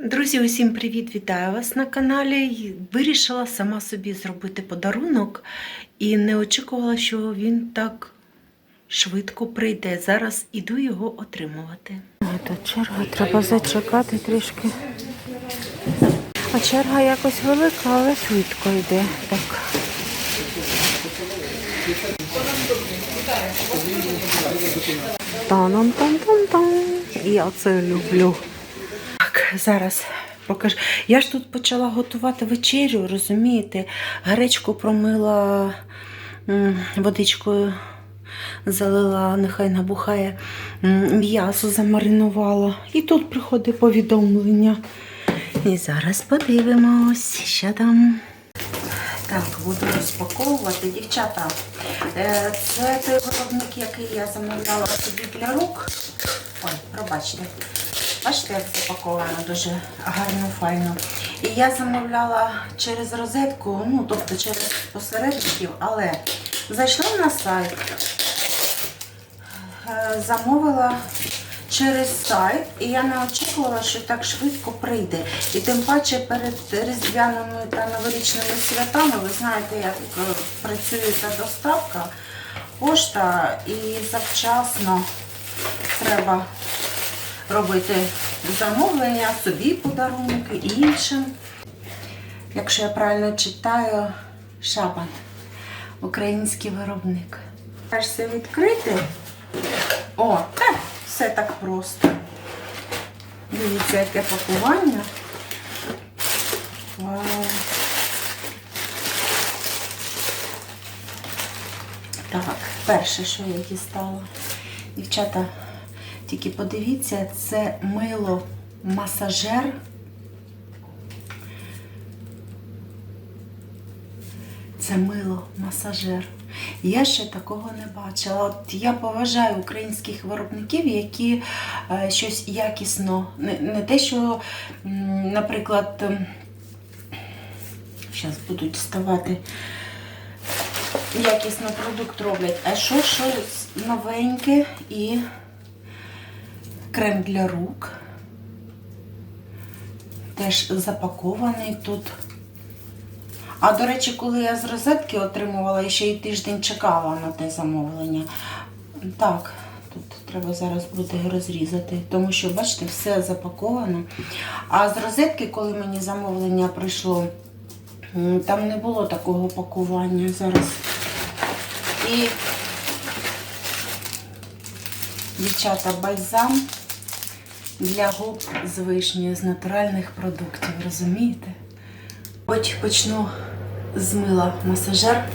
Друзі, усім привіт! Вітаю вас на каналі. Вирішила сама собі зробити подарунок і не очікувала, що він так швидко прийде. Зараз іду його отримувати. Тут черга, треба зачекати трішки. А черга якось велика, але швидко йде. Так. Таном там там там Я це люблю. Зараз покажу. Я ж тут почала готувати вечерю, розумієте? Гречку промила водичкою, залила, нехай набухає, м'ясо замаринувала. І тут приходить повідомлення. І зараз подивимось, що там. Так, буду розпаковувати. Дівчата, е, це той виробник, який я замовляла собі для рук. Ой, пробачте. Бачите, як запаковано дуже гарно, файно. І я замовляла через розетку, ну, тобто через посередників, але зайшла на сайт, е, замовила через сайт, і я не очікувала, що так швидко прийде. І тим паче перед різдвяними та новорічними святами, ви знаєте, як е, працює та доставка, пошта і завчасно треба робити замовлення, собі подарунки і іншим. Якщо я правильно читаю, шабан, український виробник. Все відкрити. О, е, все так просто. Дивіться, яке пакування. Вау. Так, перше, що я дістала. Дівчата, тільки подивіться, це мило масажер. Це мило масажер. Я ще такого не бачила. От я поважаю українських виробників, які е, щось якісно, не, не те, що, наприклад, зараз будуть ставати якісно продукт роблять, а що щось новеньке і крем для рук. Теж запакований тут. А до речі, коли я з розетки отримувала, і ще й тиждень чекала на те замовлення. Так, тут треба зараз буде розрізати, тому що, бачите, все запаковано. А з розетки, коли мені замовлення прийшло, там не було такого пакування зараз. І дівчата бальзам для губ з вишнею, з натуральних продуктів, розумієте? Хоч почну з мила масажер.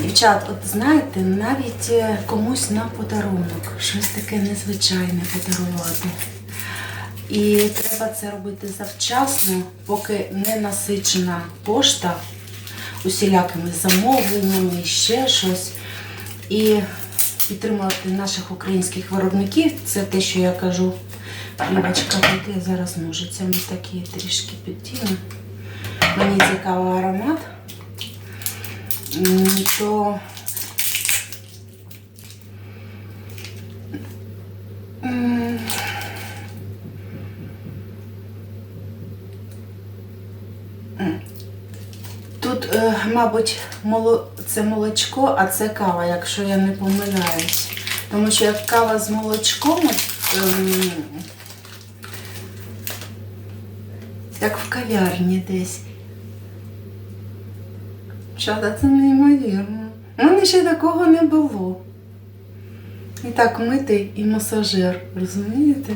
Дівчат, от знаєте, навіть е, комусь на подарунок щось таке незвичайне подарувати. І треба це робити завчасно, поки не насичена пошта усілякими замовленнями, ще щось. І підтримувати наших українських виробників. Це те, що я кажу. Лівочка, я зараз ножицями такі трішки підтіли. Мені цікавий аромат. То м, м. Тут, е, мабуть, це молочко, а це кава, якщо я не помиляюсь. Тому що як кава з молочком, ем, як в кав'ярні десь. Чада, це неймовірно. У мене ще такого не було. І так митий і масажер, розумієте?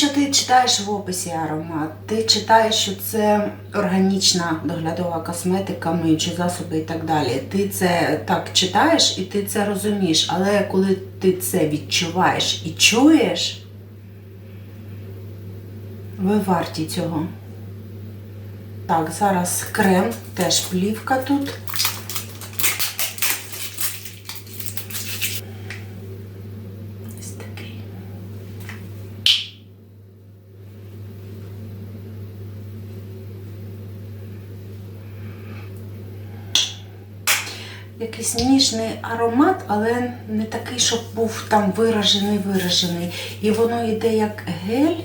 Що ти читаєш в описі аромат, ти читаєш, що це органічна доглядова косметика, миючі засоби і так далі. Ти це так читаєш і ти це розумієш, але коли ти це відчуваєш і чуєш, ви варті цього. Так, зараз крем, теж плівка тут. Якийсь ніжний аромат, але не такий, щоб був там виражений, виражений. І воно йде як гель,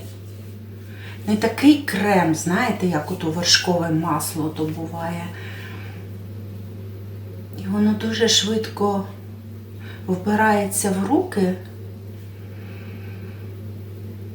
не такий крем, знаєте, як ото вершкове масло то буває. І воно дуже швидко вбирається в руки.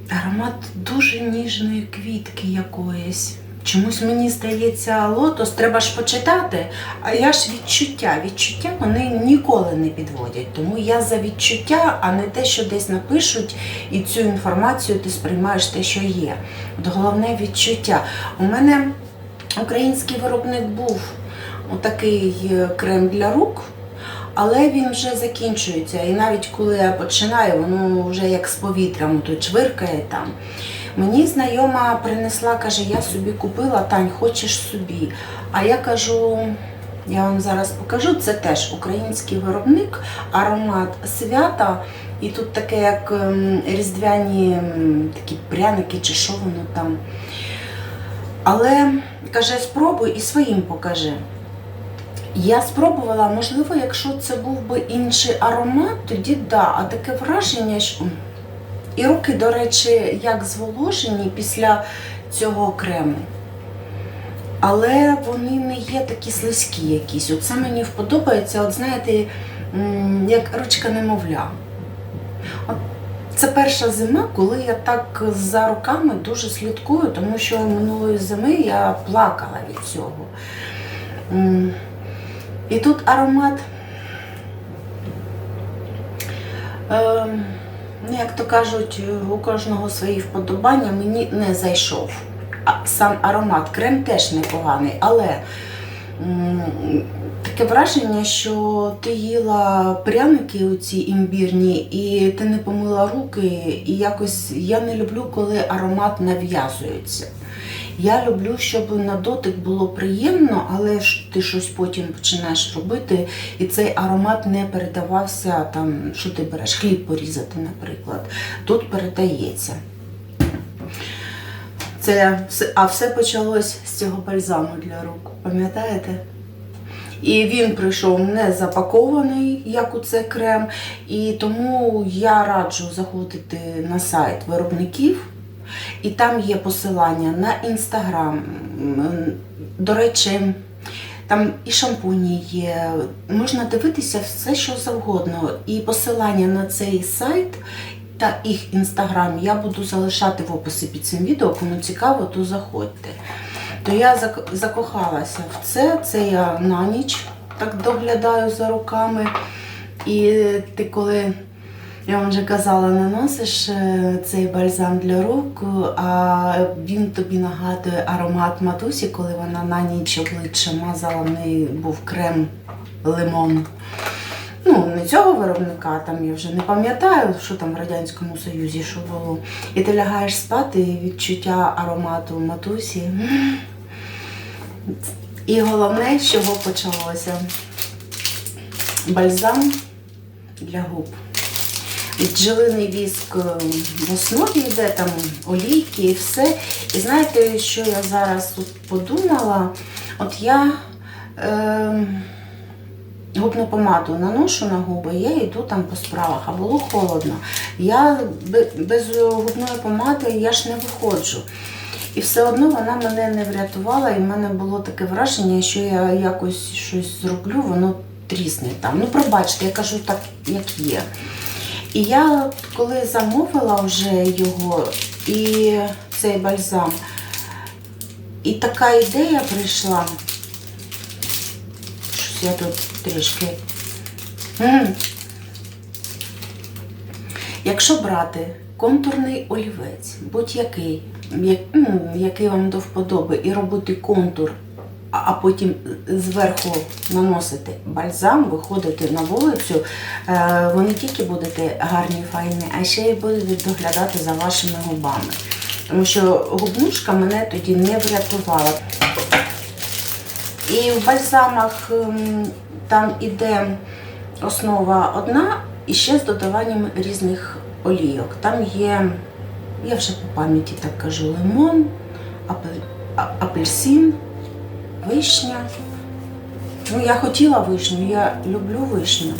Аромат дуже ніжної квітки якоїсь. Чомусь мені здається, лотос треба ж почитати, а я ж відчуття. Відчуття вони ніколи не підводять. Тому я за відчуття, а не те, що десь напишуть, і цю інформацію ти сприймаєш те, що є. От головне відчуття. У мене український виробник був отакий е, крем для рук. Але він вже закінчується. І навіть коли я починаю, воно вже як з повітрям тут чвиркає там. Мені знайома принесла, каже, я собі купила, Тань, хочеш собі. А я кажу, я вам зараз покажу, це теж український виробник, аромат свята. І тут таке, як ем, різдвяні ем, такі пряники чи що воно там. Але каже, спробуй і своїм покажи. Я спробувала, можливо, якщо це був би інший аромат, тоді да, а таке враження, що і руки, до речі, як зволожені після цього крему. Але вони не є такі слизькі якісь. Оце мені вподобається, от знаєте, як ручка немовля. От це перша зима, коли я так за руками дуже слідкую, тому що минулої зими я плакала від цього. І тут аромат, ем, ну, як то кажуть, у кожного свої вподобання мені не зайшов. А сам аромат, крем теж непоганий, але таке враження, що ти їла пряники оці імбірні, і ти не помила руки, і якось я не люблю, коли аромат нав'язується. Я люблю, щоб на дотик було приємно, але ж ти щось потім починаєш робити, і цей аромат не передавався там, що ти береш, хліб порізати, наприклад. Тут передається. Це а все почалось з цього бальзаму для рук. Пам'ятаєте? І він прийшов не запакований, як у це крем. І тому я раджу заходити на сайт виробників. І там є посилання на інстаграм. До речі, там і шампуні є. Можна дивитися все, що завгодно. І посилання на цей сайт та їх інстаграм я буду залишати в описі під цим відео. Кому цікаво, то заходьте. То я закохалася в це. Це я на ніч так доглядаю за руками. І ти коли я вам вже казала, наносиш е, цей бальзам для рук, а він тобі нагадує аромат матусі, коли вона на ніч обличчя мазала, в неї був крем лимон. Ну, не цього виробника, там я вже не пам'ятаю, що там в Радянському Союзі що було. І ти лягаєш спати, і відчуття аромату матусі. І головне, з чого почалося. Бальзам для губ. Бджолиний віск е, в основі йде, там олійки і все. І знаєте, що я зараз тут подумала? От я е, губну помаду наношу на губи, я йду там по справах, а було холодно. Я без губної помади я ж не виходжу. І все одно вона мене не врятувала, і в мене було таке враження, що я якось щось зроблю, воно трісне там. Ну, пробачте, я кажу так, як є. І я коли замовила вже його і цей бальзам, і така ідея прийшла. Щось я тут трішки. Якщо брати контурний олівець, будь-який, який вам до вподоби, і робити контур, а потім зверху наносити бальзам, виходити на вулицю, е, ви не тільки будете гарні, файні, а ще й будете доглядати за вашими губами. Тому що губнушка мене тоді не врятувала. І в бальзамах ем, там іде основа одна і ще з додаванням різних олійок. Там є, я вже по пам'яті так кажу, лимон, апель- апельсин, вишня. Ну, я хотіла вишню, я люблю вишню.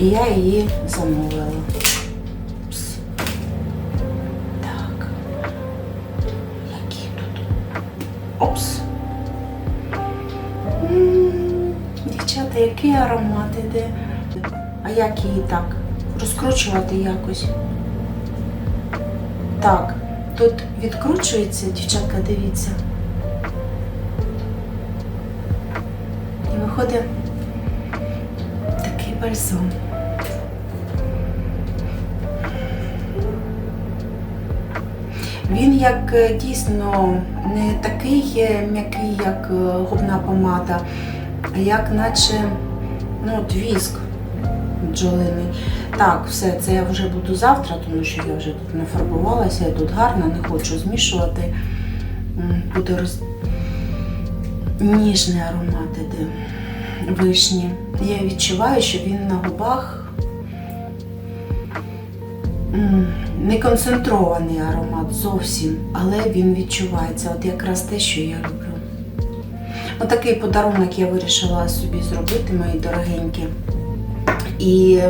І я її замовила. Пс. Так. Які тут? Опс. Дівчата, який аромат іде. А як її так? Розкручувати якось. Так, тут відкручується, дівчатка, дивіться. Виходить такий бальзам. Він як е, дійсно не такий е, м'який, як е, губна помада, а як наче ну, віск бджолиний. Так, все, це я вже буду завтра, тому що я вже тут нафарбувалася, я тут гарна, не хочу змішувати. Буде роз... ніжний аромат іде вишні. Я відчуваю, що він на губах не концентрований аромат зовсім, але він відчувається. От якраз те, що я люблю. Отакий подарунок я вирішила собі зробити, мої дорогенькі. І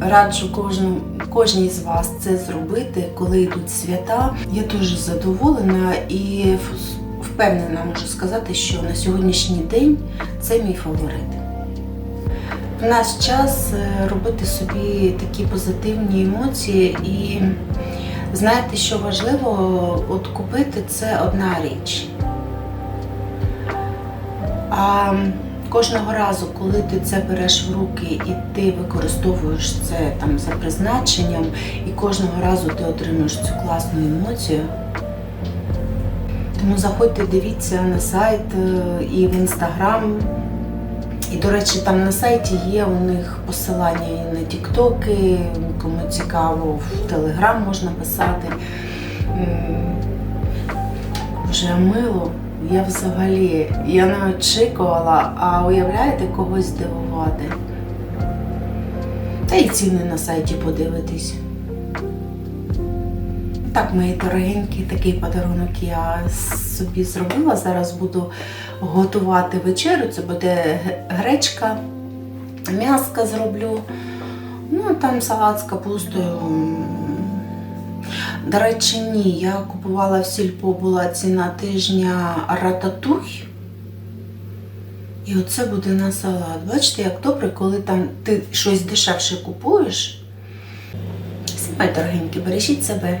раджу кожну, кожній з вас це зробити, коли йдуть свята. Я дуже задоволена і впевнена можу сказати, що на сьогоднішній день це мій фаворит. В наш час е, робити собі такі позитивні емоції і знаєте, що важливо, от купити це одна річ. А кожного разу, коли ти це береш в руки і ти використовуєш це там за призначенням, і кожного разу ти отримуєш цю класну емоцію. Тому заходьте, дивіться на сайт е, і в інстаграм. І, до речі, там на сайті є у них посилання і на тіктоки, кому цікаво, в Телеграм можна писати. Вже мило. Я взагалі я не очікувала, а уявляєте когось здивувати. Та й ціни на сайті подивитись. Так, мої дорогенькі, такий подарунок я собі зробила. Зараз буду готувати вечерю. Це буде гречка, м'яска зроблю. Ну, там салат з капустою. До речі, ні, я купувала в сільпо, була ціна тижня рататуй. І оце буде на салат. Бачите, як добре, коли там ти щось дешевше купуєш. Мої дорогенькі, бережіть себе